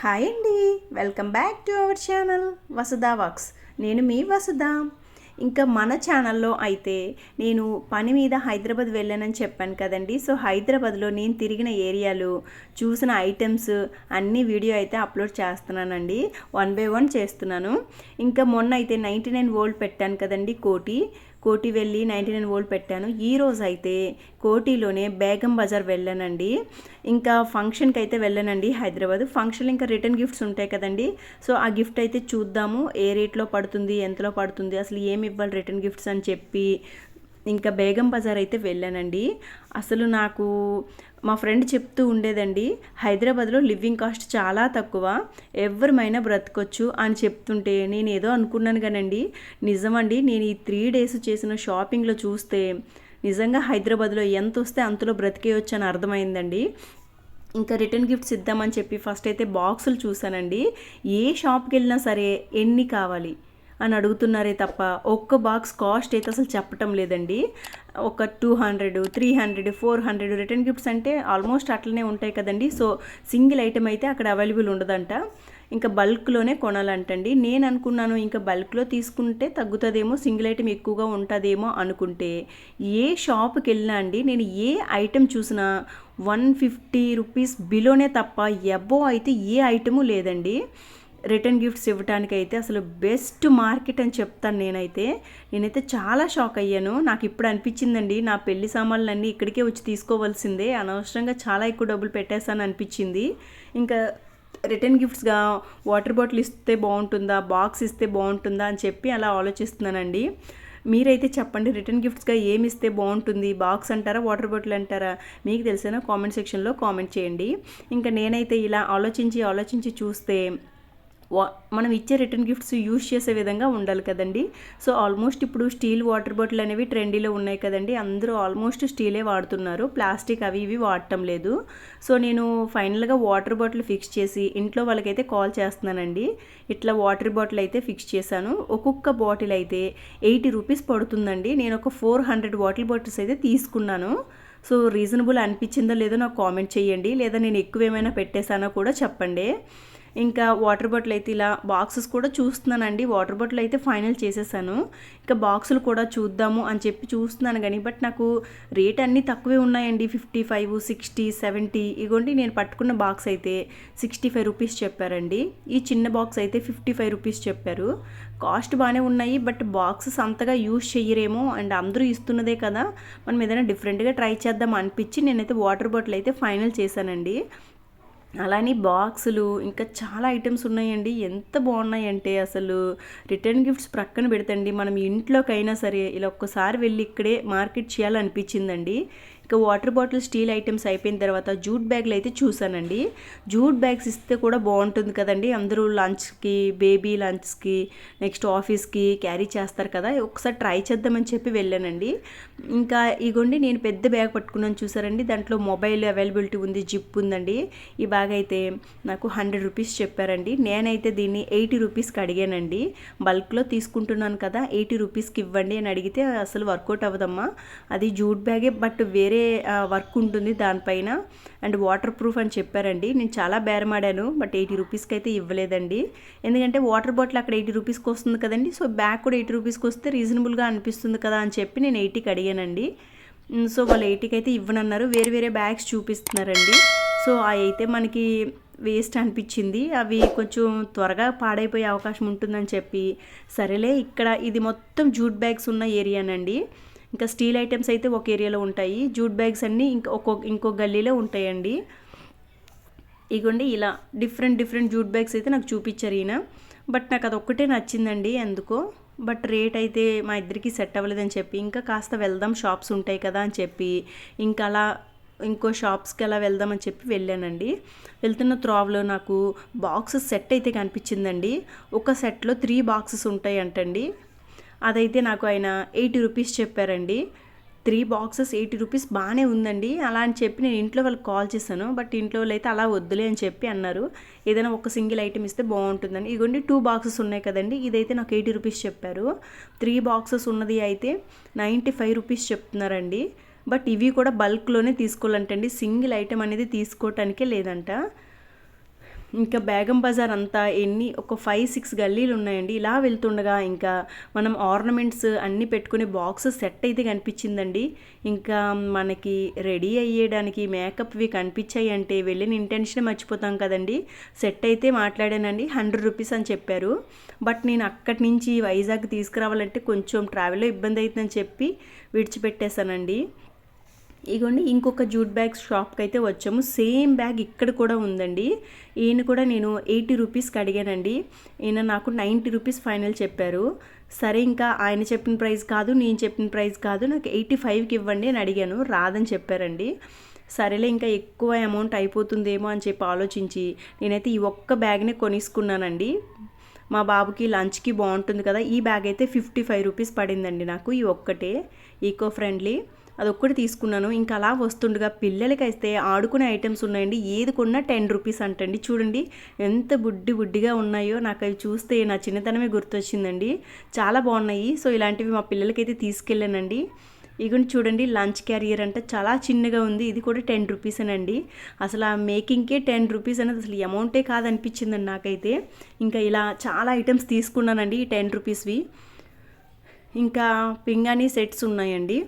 Hi అండి. Welcome back to our channel Vasudha wax. నేను మీ వసుధ ఇంకా మన ఛానల్లో అయితే నేను పని మీద హైదరాబాద్ వెళ్ళానని చెప్పాను కదండి. సో హైదరాబాద్లో నేను తిరిగిన ఏరియాలు చూసిన ఐటమ్స్ అన్ని వీడియో అయితే అప్లోడ్ చేస్తున్నానండి. వన్ బై వన్ చేస్తున్నాను. ఇంకా మొన్న అయితే నైంటీ నైన్ వోల్డ్ పెట్టాను కదండి కోటి. కోటి వెళ్ళి నైంటీ నైన్ వోల్డ్ పెట్టాను. ఈ రోజు అయితే కోటిలోనే బేగం బజార్ వెళ్ళానండి. ఇంకా ఫంక్షన్కి అయితే వెళ్ళానండి హైదరాబాద్. ఫంక్షన్ ఇంకా రిటర్న్ గిఫ్ట్స్ ఉంటాయి కదండి. సో ఆ గిఫ్ట్ అయితే చూద్దాము. ఏ రేట్లో పడుతుంది ఎంతలో పడుతుంది అసలు ఏమి ఇవ్వాలి రిటర్న్ గిఫ్ట్స్ అని చెప్పి ఇంకా బేగం బజార్ అయితే వెళ్ళానండి. అసలు నాకు మా ఫ్రెండ్ చెప్తూ ఉండేదండి హైదరాబాద్లో లివింగ్ కాస్ట్ చాలా తక్కువ ఎవరిమైనా బ్రతకొచ్చు అని చెప్తుంటే నేను ఏదో అనుకున్నాను కానండి. నిజమండి నేను ఈ త్రీ డేస్ చేసిన షాపింగ్లో చూస్తే నిజంగా హైదరాబాద్లో ఎంత వస్తే అంతలో బ్రతికేయొచ్చు అని అర్థమైందండి. ఇంకా రిటర్న్ గిఫ్ట్స్ ఇద్దామని చెప్పి ఫస్ట్ అయితే బాక్సులు చూసానండి ఏ షాప్కి వెళ్ళినా సరే ఎన్ని కావాలి? అని అడుగుతున్నారే తప్ప ఒక్క బాక్స్ కాస్ట్ అయితే అసలు చెప్పటం లేదండి. ఒక two hundred three hundred four hundred return gifts అంటే ఆల్మోస్ట్ అట్లనే ఉంటాయి కదండి. సో సింగిల్ ఐటెం అయితే అక్కడ అవైలబుల్ ఉండదంట. ఇంకా బల్క్లోనే కొనాలంటండి. నేను అనుకున్నాను ఇంకా బల్క్లో తీసుకుంటే తగ్గుతుందేమో సింగిల్ ఐటెం ఎక్కువగా ఉంటుందేమో అనుకుంటే ఏ షాప్కి వెళ్ళినా అండి నేను ఏ ఐటెం చూసినా వన్ ఫిఫ్టీ రూపీస్ బిలోనే తప్ప ఎబో అయితే ఏ ఐటము లేదండి. రిటర్న్ గిఫ్ట్స్ ఇవ్వటానికైతే అయితే అసలు బెస్ట్ మార్కెట్ అని చెప్తాను నేనైతే. నేనైతే చాలా షాక్ అయ్యాను. నాకు ఇప్పుడు అనిపించిందండి నా పెళ్ళి సామాన్లన్నీ ఇక్కడికే వచ్చి తీసుకోవాల్సిందే. అనవసరంగా చాలా ఎక్కువ డబ్బులు పెట్టేశాను అనిపించింది. ఇంకా రిటర్న్ గిఫ్ట్స్గా వాటర్ బాటిల్ ఇస్తే బాగుంటుందా బాక్స్ ఇస్తే బాగుంటుందా అని చెప్పి అలా ఆలోచిస్తున్నానండి. మీరైతే చెప్పండి రిటర్న్ గిఫ్ట్స్గా ఏమి ఇస్తే బాగుంటుంది? బాక్స్ అంటారా వాటర్ బాటిల్ అంటారా? మీకు తెలిసిన కామెంట్ సెక్షన్లో కామెంట్ చేయండి. ఇంకా నేనైతే ఇలా ఆలోచించి ఆలోచించి చూస్తే మనం ఇచ్చే రిటర్న్ గిఫ్ట్స్ యూజ్ చేసే విధంగా ఉండాలి కదండి. సో ఆల్మోస్ట్ ఇప్పుడు స్టీల్ వాటర్ బాటిల్ అనేవి ట్రెండీలో ఉన్నాయి కదండి. అందరూ ఆల్మోస్ట్ స్టీలే వాడుతున్నారు. ప్లాస్టిక్ అవి ఇవి వాడటం లేదు. సో నేను ఫైనల్గా వాటర్ బాటిల్ ఫిక్స్ చేసి ఇంట్లో వాళ్ళకైతే కాల్ చేస్తున్నానండి. ఇట్లా వాటర్ బాటిల్ అయితే ఫిక్స్ చేశాను. ఒక్కొక్క బాటిల్ అయితే ఎయిటీ రూపీస్ పడుతుందండి. నేను ఒక ఫోర్ హండ్రెడ్ వాటర్ బాటిల్స్ అయితే తీసుకున్నాను. సో రీజనబుల్ అనిపించిందో లేదో నాకు కామెంట్ చేయండి. లేదా నేను ఎక్కువ ఏమైనా పెట్టేశానో కూడా చెప్పండి. ఇంకా వాటర్ బాటిల్ అయితే ఇలా బాక్సెస్ కూడా చూస్తున్నానండి. వాటర్ బాటిల్ అయితే ఫైనల్ చేసేసాను. ఇంకా బాక్సులు కూడా చూద్దాము అని చెప్పి చూస్తున్నాను కానీ బట్ నాకు రేట్ అన్నీ తక్కువే ఉన్నాయండి. ఫిఫ్టీ ఫైవ్ సిక్స్టీ సెవెంటీ ఇగోండి నేను పట్టుకున్న బాక్స్ అయితే సిక్స్టీ ఫైవ్ రూపీస్ చెప్పారండి. ఈ చిన్న బాక్స్ అయితే ఫిఫ్టీ ఫైవ్ రూపీస్ చెప్పారు. కాస్ట్ బాగానే ఉన్నాయి బట్ బాక్సెస్ అంతగా యూజ్ చెయ్యరేమో అండ్ అందరూ ఇస్తున్నదే కదా. మనం ఏదైనా డిఫరెంట్గా ట్రై చేద్దాం అనిపించి నేనైతే వాటర్ బాటిల్ అయితే ఫైనల్ చేశానండి. అలానే బాక్సులు ఇంకా చాలా ఐటమ్స్ ఉన్నాయండి. ఎంత బాగున్నాయంటే అసలు రిటర్న్ గిఫ్ట్స్ ప్రక్కన పెడతండి మనం ఇంట్లోకైనా సరే ఇలా ఒక్కసారి వెళ్ళి ఇక్కడే మార్కెట్ చేయాలనిపించిందండి. ఇక వాటర్ బాటిల్ స్టీల్ ఐటమ్స్ అయిపోయిన తర్వాత జూట్ బ్యాగ్లు అయితే చూసానండి జూట్ బ్యాగ్స్ ఇస్తే కూడా బాగుంటుంది కదండి. అందరూ లంచ్కి బేబీ లంచ్కి నెక్స్ట్ ఆఫీస్కి క్యారీ చేస్తారు కదా. ఒకసారి ట్రై చేద్దామని చెప్పి వెళ్ళానండి. ఇంకా ఇగోండి నేను పెద్ద బ్యాగ్ పట్టుకున్నాను చూసారండి. దాంట్లో మొబైల్ అవైలబిలిటీ ఉంది జిప్ ఉందండి. ఈ బ్యాగ్ అయితే నాకు హండ్రెడ్ రూపీస్ చెప్పారండి. నేనైతే దీన్ని ఎయిటీ రూపీస్కి అడిగానండి. బల్క్లో తీసుకుంటున్నాను కదా ఎయిటీ రూపీస్కి ఇవ్వండి అని అడిగితే అసలు వర్కౌట్ అవ్వదమ్మా. అది జూట్ బ్యాగే బట్ వేరే వర్క్ ఉంటుంది దానిపైన. అండ్ వాటర్ ప్రూఫ్ అని చెప్పారండి. నేను చాలా బేరమాడాను బట్ ఎయిటీ రూపీస్కి అయితే ఇవ్వలేదండి. ఎందుకంటే వాటర్ బాటిల్ అక్కడ ఎయిటీ రూపీస్కి వస్తుంది కదండి. సో బ్యాగ్ కూడా ఎయిటీ రూపీస్కి వస్తే రీజనబుల్గా అనిపిస్తుంది కదా అని చెప్పి నేను ఎయిటీకి అడిగానండి. సో వాళ్ళు ఎయిటీకి అయితే ఇవ్వనన్నారు. వేరే వేరే బ్యాగ్స్ చూపిస్తున్నారండి. సో అవి అయితే మనకి వేస్ట్ అనిపించింది. అవి కొంచెం త్వరగా పాడైపోయే అవకాశం ఉంటుందని చెప్పి సరేలే ఇక్కడ ఇది మొత్తం జూట్ బ్యాగ్స్ ఉన్న ఏరియానండి. ఇంకా స్టీల్ ఐటమ్స్ అయితే ఒక ఏరియాలో ఉంటాయి. జూట్ బ్యాగ్స్ అన్నీ ఇంకో ఒక్కొక్క ఇంకో గల్లీలో ఉంటాయండి. ఇగోండి ఇలా డిఫరెంట్ డిఫరెంట్ జూట్ బ్యాగ్స్ అయితే నాకు చూపించారు ఈయన. బట్ నాకు అది ఒక్కటే నచ్చిందండి ఎందుకో బట్ రేట్ అయితే మా ఇద్దరికి సెట్ అవ్వలేదని చెప్పి ఇంకా కాస్త వెళ్దాం షాప్స్ ఉంటాయి కదా అని చెప్పి ఇంకా అలా ఇంకో షాప్స్కి అలా వెళ్దామని చెప్పి వెళ్ళానండి. వెళ్తున్న త్రోవలో నాకు బాక్సెస్ సెట్ అయితే కనిపించిందండి. ఒక సెట్లో త్రీ బాక్సెస్ ఉంటాయి అంటండి అదైతే నాకు ఆయన ఎయిటీ రూపీస్ చెప్పారండి. త్రీ బాక్సెస్ ఎయిటీ రూపీస్ బాగానే ఉందండి. అలా అని చెప్పి నేను ఇంట్లో వాళ్ళకి కాల్ చేశాను. బట్ ఇంట్లో వాళ్ళు అయితే అలా వద్దులే అని చెప్పి అన్నారు. ఏదైనా ఒక సింగిల్ ఐటమ్ ఇస్తే బాగుంటుందని. ఇదిగోండి టూ బాక్సెస్ ఉన్నాయి కదండి. ఇదైతే నాకు ఎయిటీ రూపీస్ చెప్పారు. త్రీ బాక్సెస్ ఉన్నది అయితే నైంటీ ఫైవ్ రూపీస్ చెప్తున్నారండి. బట్ ఇవి కూడా బల్క్లోనే తీసుకోవాలంటండి. సింగిల్ ఐటమ్ అనేది తీసుకోవటానికే లేదంట. ఇంకా బేగం బజార్ అంతా ఎన్ని ఒక ఫైవ్ సిక్స్ గల్లీలు ఉన్నాయండి. ఇలా వెళ్తుండగా ఇంకా మనం ఆర్నమెంట్స్ అన్నీ పెట్టుకునే బాక్స్ సెట్ అయితే కనిపించిందండి. ఇంకా మనకి రెడీ అయ్యేయడానికి మేకప్వి కనిపించాయి అంటే వెళ్ళిన ఇంటెన్షన్ మర్చిపోతాం కదండి. సెట్ అయితే మాట్లాడానండి హండ్రెడ్ రూపీస్ అని చెప్పారు. బట్ నేను అక్కడి నుంచి వైజాగ్ తీసుకురావాలంటే కొంచెం ట్రావెల్లో ఇబ్బంది అవుతుందని చెప్పి విడిచిపెట్టేశానండి. ఇగోండి ఇంకొక జూట్ బ్యాగ్ షాప్కి అయితే వచ్చాము. సేమ్ బ్యాగ్ ఇక్కడ కూడా ఉందండి. ఈయన కూడా నేను ఎయిటీ రూపీస్కి అడిగానండి. ఈయన నాకు నైంటీ రూపీస్ ఫైనల్ చెప్పారు. సరే ఇంకా ఆయన చెప్పిన ప్రైస్ కాదు నేను చెప్పిన ప్రైస్ కాదు నాకు ఎయిటీ ఫైవ్కి ఇవ్వండి అని అడిగాను. రాదని చెప్పారండి. సరేలే ఇంకా ఎక్కువ అమౌంట్ అయిపోతుందేమో అని చెప్పి ఆలోచించి నేనైతే ఈ ఒక్క బ్యాగ్నే కొనిసుకున్నానండి. మా బాబుకి లంచ్కి బాగుంటుంది కదా ఈ బ్యాగ్ అయితే ఫిఫ్టీ ఫైవ్ రూపీస్ పడిందండి నాకు ఈ ఒక్కటే. ఈకో ఫ్రెండ్లీ అదొక్కటి తీసుకున్నాను. ఇంకా అలా వస్తుండగా పిల్లలకి అయితే ఆడుకునే ఐటమ్స్ ఉన్నాయండి. ఏది కొన్నా టెన్ రూపీస్ అంటండి. చూడండి ఎంత బుడ్డి బుడ్డిగా ఉన్నాయో నాకు అవి చూస్తే నా చిన్నతనమే గుర్తొచ్చిందండి. చాలా బాగున్నాయి. సో ఇలాంటివి మా పిల్లలకైతే తీసుకెళ్ళానండి. ఇగోండి చూడండి లంచ్ క్యారియర్ అంటే చాలా చిన్నగా ఉంది. ఇది కూడా టెన్ రూపీస్ అండి అసలు ఆ మేకింగ్కే టెన్ రూపీస్ అనేది అసలు అమౌంటే కాదనిపించిందండి నాకైతే. ఇంకా ఇలా చాలా ఐటమ్స్ తీసుకున్నానండి ఈ టెన్ రూపీస్వి. ఇంకా పింగాణి సెట్స్ ఉన్నాయండి.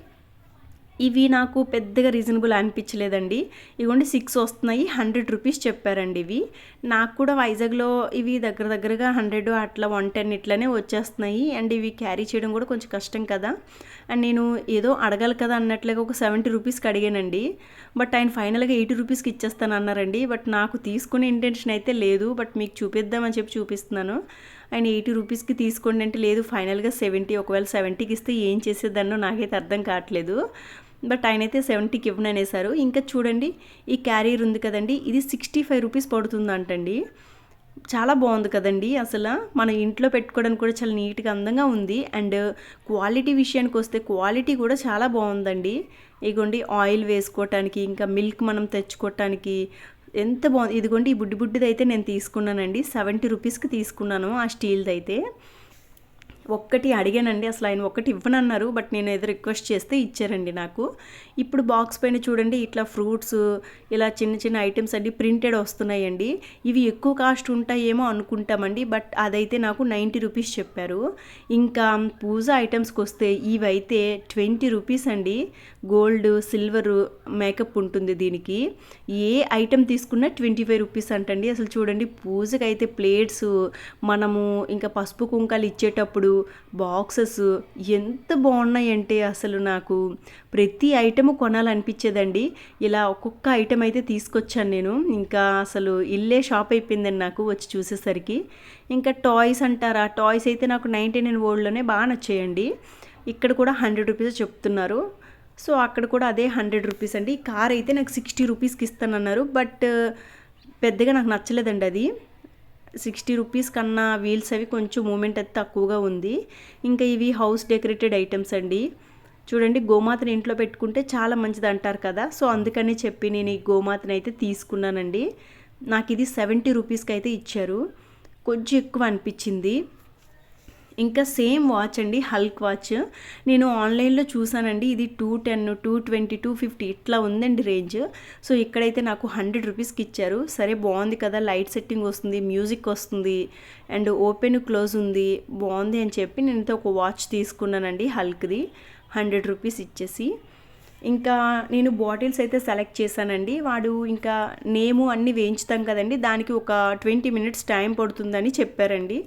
ఇవి నాకు పెద్దగా రీజనబుల్ అనిపించలేదండి. ఇవ్వండి సిక్స్ వస్తున్నాయి హండ్రెడ్ రూపీస్ చెప్పారండి ఇవి. నాకు కూడా వైజాగ్లో ఇవి దగ్గర దగ్గరగా హండ్రెడ్ అట్లా వన్ టెన్ ఇట్లనే వచ్చేస్తున్నాయి. అండ్ ఇవి క్యారీ చేయడం కూడా కొంచెం కష్టం కదా. అండ్ నేను ఏదో అడగాలి కదా అన్నట్లుగా ఒక సెవెంటీ రూపీస్కి అడిగానండి. బట్ ఆయన ఫైనల్గా ఎయిటీ రూపీస్కి ఇచ్చేస్తాను అన్నారండి. బట్ నాకు తీసుకునే ఇంటెన్షన్ అయితే లేదు. బట్ మీకు చూపిద్దామని చెప్పి చూపిస్తున్నాను. ఆయన ఎయిటీ రూపీస్కి తీసుకోండి అంటే లేదు ఫైనల్గా సెవెంటీ ఒకవేళ సెవెంటీకి ఇస్తే ఏం చేసేదన్నో నాకైతే అర్థం కావట్లేదు. బట్ ఆయన అయితే సెవెంటీకి ఇవ్వననేసారు ఇంకా చూడండి ఈ క్యారియర్ ఉంది కదండి ఇది సిక్స్టీ ఫైవ్ రూపీస్ పడుతుందంటండి. చాలా బాగుంది కదండి అసలు. మన ఇంట్లో పెట్టుకోవడానికి కూడా చాలా నీట్గా అందంగా ఉంది. అండ్ క్వాలిటీ విషయానికి వస్తే క్వాలిటీ కూడా చాలా బాగుందండి. ఇగోండి ఆయిల్ వేసుకోవటానికి ఇంకా మిల్క్ మనం తెచ్చుకోవటానికి ఎంత బాగుంది. ఇదిగోండి ఈ బుడ్డి బుడ్డిది అయితే నేను తీసుకున్నానండి. సెవెంటీ రూపీస్కి తీసుకున్నాను ఆ స్టీల్ది అయితే ఒక్కటి అడిగానండి అసలు ఆయన ఒక్కటి ఇవ్వనన్నారు బట్ నేను ఏదో రిక్వెస్ట్ చేస్తే ఇచ్చారండి నాకు. ఇప్పుడు బాక్స్ పైన చూడండి ఇట్లా ఫ్రూట్స్ ఇలా చిన్న చిన్న ఐటమ్స్ అన్నీ ప్రింటెడ్ వస్తున్నాయండి. ఇవి ఎక్కువ కాస్ట్ ఉంటాయేమో అనుకుంటామండి బట్ అదైతే నాకు నైంటీ రూపీస్ చెప్పారు. ఇంకా పూజ ఐటమ్స్కి వస్తే ఇవైతే ట్వంటీ రూపీస్ అండి. గోల్డ్ సిల్వర్ మేకప్ ఉంటుంది దీనికి. ఏ ఐటెం తీసుకున్నా ట్వంటీ ఫైవ్ రూపీస్ అంటండి. అసలు చూడండి పూజకి అయితే ప్లేట్స్ మనము ఇంకా పసుపు కుంకాలు ఇచ్చేటప్పుడు బాక్సెస్ ఎంత బాగున్నాయంటే అసలు నాకు ప్రతి ఐటెం కొనాలనిపించేదండి. ఇలా ఒక్కొక్క ఐటెం అయితే తీసుకొచ్చాను నేను. ఇంకా అసలు ఇల్లే షాప్ అయిపోయిందండి నాకు వచ్చి చూసేసరికి. ఇంకా టాయ్స్ అంటారా? టాయ్స్ అయితే నాకు నైంటీ నైన్ ఓల్డ్లోనే బాగా నచ్చేయండి. ఇక్కడ కూడా హండ్రెడ్ రూపీస్ చెప్తున్నారు. సో అక్కడ కూడా అదే హండ్రెడ్ రూపీస్ అండి. కార్ అయితే నాకు సిక్స్టీ రూపీస్కి ఇస్తానన్నారు. బట్ పెద్దగా నాకు నచ్చలేదండి అది. సిక్స్టీ రూపీస్ కన్నా వీల్స్ అవి కొంచెం మూమెంట్ అయితే తక్కువగా ఉంది. ఇంకా ఇవి హౌస్ డెకరేటెడ్ ఐటమ్స్ అండి. చూడండి గోమాతని ఇంట్లో పెట్టుకుంటే చాలా మంచిది అంటారు కదా. సో అందుకని చెప్పి నేను ఈ గోమాతని అయితే తీసుకున్నానండి. నాకు ఇది సెవెంటీ రూపీస్కి అయితే ఇచ్చారు. కొంచెం ఎక్కువ అనిపించింది. ఇంకా సేమ్ వాచ్ అండి హల్క్ వాచ్. నేను ఆన్లైన్లో చూసానండి ఇది two ten two twenty two fifty ఇట్లా ఉందండి రేంజ్. సో ఇక్కడైతే నాకు హండ్రెడ్ రూపీస్కి ఇచ్చారు. సరే బాగుంది కదా లైట్ సెట్టింగ్ వస్తుంది మ్యూజిక్ వస్తుంది అండ్ ఓపెన్ క్లోజ్ ఉంది బాగుంది అని చెప్పి నేను ఒక వాచ్ తీసుకున్నానండి హల్క్ది హండ్రెడ్ రూపీస్ ఇచ్చేసి. ఇంకా నేను బాటిల్స్ అయితే సెలెక్ట్ చేశానండి. వాడు ఇంకా నేము అన్నీ వేయించుతాం కదండి దానికి ఒక ట్వంటీ మినిట్స్ టైం పడుతుందని చెప్పారండి.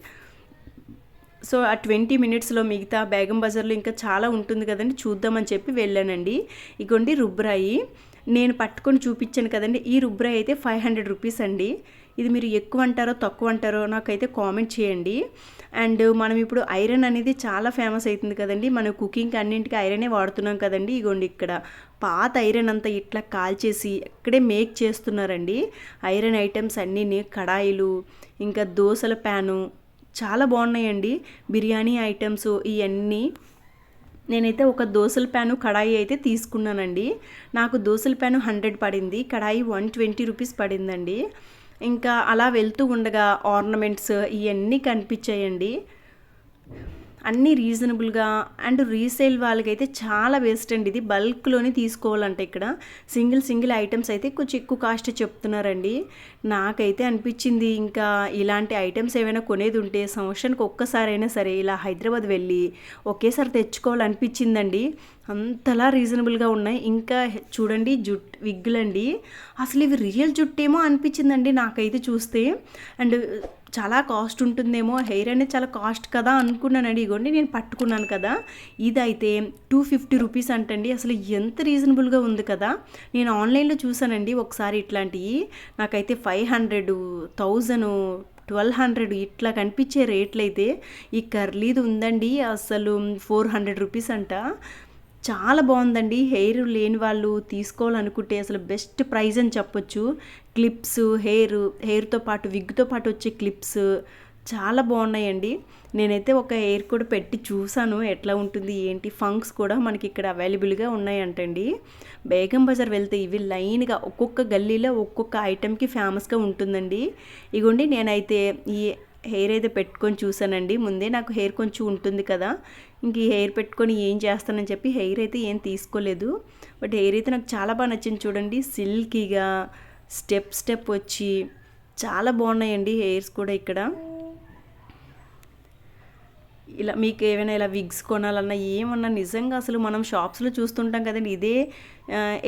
సో ఆ ట్వంటీ మినిట్స్లో మిగతా బేగం బజార్లో ఇంకా చాలా ఉంటుంది కదండి చూద్దామని చెప్పి వెళ్ళానండి. ఇగోండి రుబ్రాయి. నేను పట్టుకొని చూపించాను కదండి ఈ రుబ్రాయి అయితే ఫైవ్ హండ్రెడ్ రూపీస్ అండి. ఇది మీరు ఎక్కువ అంటారో తక్కువ అంటారో నాకైతే కామెంట్ చేయండి. అండ్ మనం ఇప్పుడు ఐరన్ అనేది చాలా ఫేమస్ అవుతుంది కదండి మనం కుకింగ్కి అన్నింటికి ఐరనే వాడుతున్నాం కదండి ఇగోండి ఇక్కడ. పాత ఐరన్ అంతా ఇట్లా కాల్చేసి ఇక్కడే మేక్ చేస్తున్నారండి. ఐరన్ ఐటమ్స్ అన్నీ కడాయిలు ఇంకా దోశల ప్యాను చాలా బాగున్నాయండి. బిర్యానీ ఐటమ్స్ ఇవన్నీ నేనైతే ఒక దోశల ప్యాను కడాయి అయితే తీసుకున్నానండి. నాకు దోశల ప్యాను హండ్రెడ్ పడింది. కడాయి వన్ ట్వంటీ రూపీస్ పడిందండి. ఇంకా అలా వెళ్తూ ఉండగా ఆర్నమెంట్స్ ఇవన్నీ కనిపించాయండి. అన్నీ రీజనబుల్గా అండ్ రీసేల్ వాళ్ళకైతే చాలా బెస్ట్ అండి. ఇది బల్క్లోనే తీసుకోవాలంటే ఇక్కడ. సింగిల్ సింగిల్ ఐటమ్స్ అయితే కొంచెం ఎక్కువ కాస్ట్ చెప్తున్నారండి. నాకైతే అనిపించింది ఇంకా ఇలాంటి ఐటమ్స్ ఏమైనా కొనేది ఉంటే సంవత్సరానికి ఒక్కసారైనా సరే ఇలా హైదరాబాద్ వెళ్ళి ఒకేసారి తెచ్చుకోవాలనిపించిందండి. అంతలా రీజనబుల్గా ఉన్నాయి. ఇంకా చూడండి జుట్ విగ్గులండి. అసలు ఇవి రియల్ జుట్టేమో అనిపించిందండి నాకైతే చూస్తే. అండ్ చాలా కాస్ట్ ఉంటుందేమో హెయిర్ అనేది చాలా కాస్ట్ కదా అనుకున్నాను. అడిగోండి నేను పట్టుకున్నాను కదా. ఇదైతే టూ ఫిఫ్టీ రూపీస్ అంటండి. అసలు ఎంత రీజనబుల్గా ఉంది కదా. నేను ఆన్లైన్లో చూసానండి ఒకసారి ఇట్లాంటివి నాకైతే five hundred thousand twelve hundred ఇట్లా కనిపించే రేట్లయితే ఈ కర్లీది ఉందండి. అసలు ఫోర్ హండ్రెడ్ రూపీస్ అంట. చాలా బాగుందండి. హెయిర్ లేని వాళ్ళు తీసుకోవాలనుకుంటే అసలు బెస్ట్ ప్రైజ్ అని చెప్పొచ్చు. క్లిప్స్ హెయిర్ హెయిర్తో పాటు విగ్తో పాటు వచ్చే క్లిప్స్ చాలా బాగున్నాయండి. నేనైతే ఒక హెయిర్ కూడా పెట్టి చూసాను ఎట్లా ఉంటుంది ఏంటి ఫంక్స్ కూడా మనకి ఇక్కడ అవైలబుల్గా ఉన్నాయంటండి. బేగం బజార్ వెళ్తే ఇవి లైన్గా ఒక్కొక్క గల్లీలో ఒక్కొక్క ఐటెంకి ఫేమస్గా ఉంటుందండి. ఇగోండి నేనైతే ఈ హెయిర్ అయితే పెట్టుకొని చూసానండి ముందే నాకు హెయిర్ కొంచెం ఉంటుంది కదా ఇంక ఈ హెయిర్ పెట్టుకొని ఏం చేస్తానని చెప్పి హెయిర్ అయితే ఏం తీసుకోలేదు. బట్ హెయిర్ అయితే నాకు చాలా బాగా నచ్చింది చూడండి. సిల్కీగా స్టెప్ స్టెప్ వచ్చి చాలా బాగున్నాయండి హెయిర్స్ కూడా ఇక్కడ. ఇలా మీకు ఏమైనా ఇలా విగ్స్ కొనాలన్నా ఏమన్నా నిజంగా అసలు మనం షాప్స్లో చూస్తుంటాం కదండి ఇదే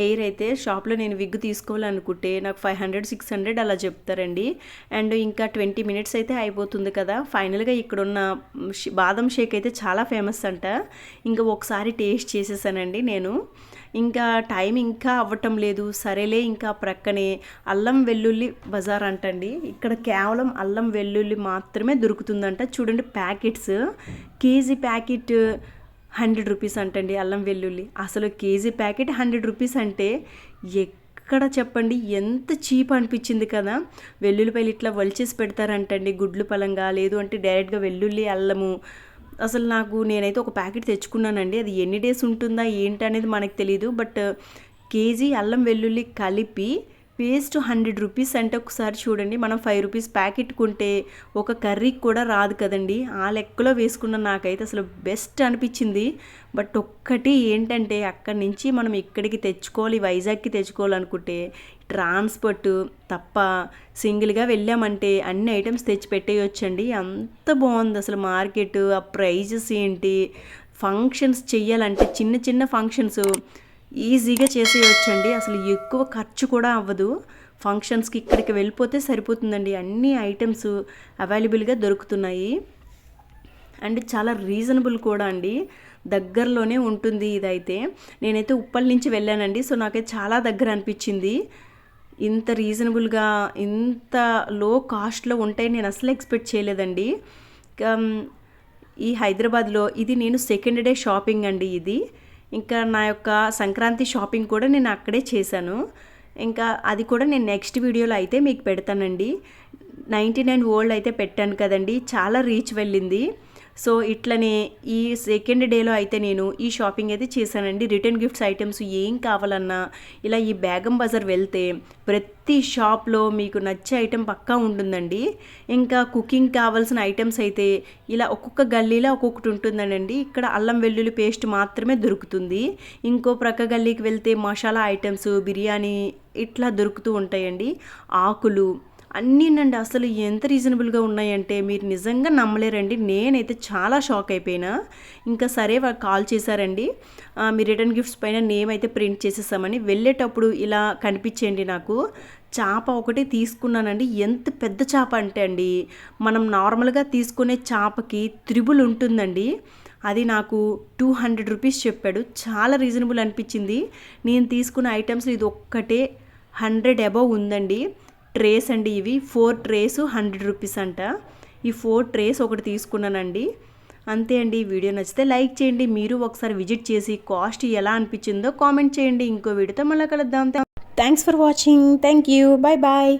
ఎయిర్ అయితే షాప్లో నేను విగ్ తీసుకోవాలనుకుంటే నాకు ఫైవ్ హండ్రెడ్ సిక్స్ హండ్రెడ్ అలా చెప్తారండి. అండ్ ఇంకా ట్వంటీ మినిట్స్ అయితే అయిపోతుంది కదా ఫైనల్గా ఇక్కడున్న బాదం షేక్ అయితే చాలా ఫేమస్ అంట. ఇంకా ఒకసారి టేస్ట్ చేసేసానండి నేను. ఇంకా టైం ఇంకా అవ్వటం లేదు. సరేలే ఇంకా ప్రక్కనే అల్లం వెల్లుల్లి బజార్ అంటండి. ఇక్కడ కేవలం అల్లం వెల్లుల్లి మాత్రమే దొరుకుతుందంట. చూడండి packets. KG packet hundred rupees అంటండి అల్లం వెల్లుల్లి. అసలు కేజీ ప్యాకెట్ హండ్రెడ్ రూపీస్ అంటే ఎక్కడ చెప్పండి? ఎంత చీప్ అనిపించింది కదా. వెల్లుల్లిపాయలు ఇట్లా వలిచేసి పెడతారంటండి. గుడ్లు పలంగా లేదు అంటే డైరెక్ట్గా వెల్లుల్లి అల్లము అసలు నాకు నేనైతే ఒక ప్యాకెట్ తెచ్చుకున్నానండి. అది ఎన్ని డేస్ ఉంటుందా ఏంటి అనేది మనకు తెలియదు బట్ కేజీ అల్లం వెల్లుల్లి కలిపి పేస్ట్ హండ్రెడ్ రూపీస్ అంటే ఒకసారి చూడండి. మనం ఫైవ్ రూపీస్ ప్యాకెట్ కొంటే ఒక కర్రీకి కూడా రాదు కదండి. ఆ లెక్కలో వేసుకున్న నాకైతే అసలు బెస్ట్ అనిపించింది. బట్ ఒక్కటి ఏంటంటే అక్కడి నుంచి మనం ఇక్కడికి తెచ్చుకోవాలి వైజాగ్కి తెచ్చుకోవాలనుకుంటే ట్రాన్స్పోర్ట్ తప్ప సింగిల్గా వెళ్ళామంటే అన్ని ఐటమ్స్ తెచ్చి పెట్టేయొచ్చండి అంత బాగుంది అసలు మార్కెట్ ఆ ప్రైజెస్ ఏంటి? ఫంక్షన్స్ చెయ్యాలంటే చిన్న చిన్న ఫంక్షన్స్ ఈజీగా చేసేయొచ్చండి. అసలు ఎక్కువ ఖర్చు కూడా అవ్వదు. ఫంక్షన్స్కి ఇక్కడికి వెళ్ళిపోతే సరిపోతుందండి. అన్ని ఐటమ్స్ అవైలబుల్గా దొరుకుతున్నాయి. అండ్ చాలా రీజనబుల్ కూడా అండి. దగ్గరలోనే ఉంటుంది ఇదైతే. నేనైతే ఉప్పల్ నుంచి వెళ్ళానండి. సో నాకైతే చాలా దగ్గర అనిపించింది. ఇంత రీజనబుల్గా ఇంత లో కాస్ట్లో ఉంటాయి నేను అసలు ఎక్స్పెక్ట్ చేయలేదండి. ఈ హైదరాబాద్లో ఇది నేను సెకండ్ డే షాపింగ్ అండి ఇది. ఇంకా నా యొక్క సంక్రాంతి షాపింగ్ కూడా నేను అక్కడే చేశాను. ఇంకా అది కూడా నేను నెక్స్ట్ వీడియోలో అయితే మీకు పెడతానండి. నైంటీ నైన్ ఓల్డ్ అయితే పెట్టాను కదండి. చాలా రీచ్ వెళ్ళింది. సో ఇట్లనే ఈ సెకండ్ డేలో అయితే నేను ఈ షాపింగ్ అయితే చేశానండి. రిటర్న్ గిఫ్ట్స్ ఐటమ్స్ ఏం కావాలన్నా ఇలా ఈ బేగం బజార్ వెళ్తే ప్రతి షాప్లో మీకు నచ్చే ఐటెం పక్కా ఉంటుందండి. ఇంకా కుకింగ్ కావాల్సిన ఐటమ్స్ అయితే ఇలా ఒక్కొక్క గల్లీలో ఒక్కొక్కటి ఉంటుందండి ఇక్కడ అల్లం వెల్లుల్లి పేస్ట్ మాత్రమే దొరుకుతుంది. ఇంకో ప్రక్క గల్లీకి వెళ్తే మసాలా ఐటమ్స్ బిర్యానీ ఇట్లా దొరుకుతూ ఉంటాయండి. ఆకులు అన్నీనండి అసలు ఎంత రీజనబుల్గా ఉన్నాయంటే మీరు నిజంగా నమ్మలేరండి. నేనైతే చాలా షాక్ అయిపోయినా. ఇంకా సరే వాళ్ళు కాల్ చేశారండి. మీ రిటర్న్ గిఫ్ట్స్ పైన నేమ్ అయితే ప్రింట్ చేసేసామని వెళ్ళేటప్పుడు ఇలా కనిపించేయండి నాకు. చేప ఒకటి తీసుకున్నానండి. ఎంత పెద్ద చేప అంటే అండి మనం నార్మల్గా తీసుకునే చేపకి త్రిబుల్ ఉంటుందండి. అది నాకు టూ హండ్రెడ్ రూపీస్ చెప్పాడు. చాలా రీజనబుల్ అనిపించింది. నేను తీసుకున్న ఐటమ్స్ ఇది ఒక్కటే హండ్రెడ్ అబవ్ ఉందండి. ట్రేస్ అండి ఇవి. ఫోర్ ట్రేస్ హండ్రెడ్ రూపీస్ అంట. ఈ ఫోర్ ట్రేస్ ఒకటి తీసుకున్నానండి. అంతే అండి. ఈ వీడియో నచ్చితే లైక్ చేయండి. మీరు ఒకసారి విజిట్ చేసి కాస్ట్ ఎలా అనిపించిందో కామెంట్ చేయండి. ఇంకో వీడియోతో మళ్ళీ కలుద్దాం. Thanks for watching. Thank you. Bye bye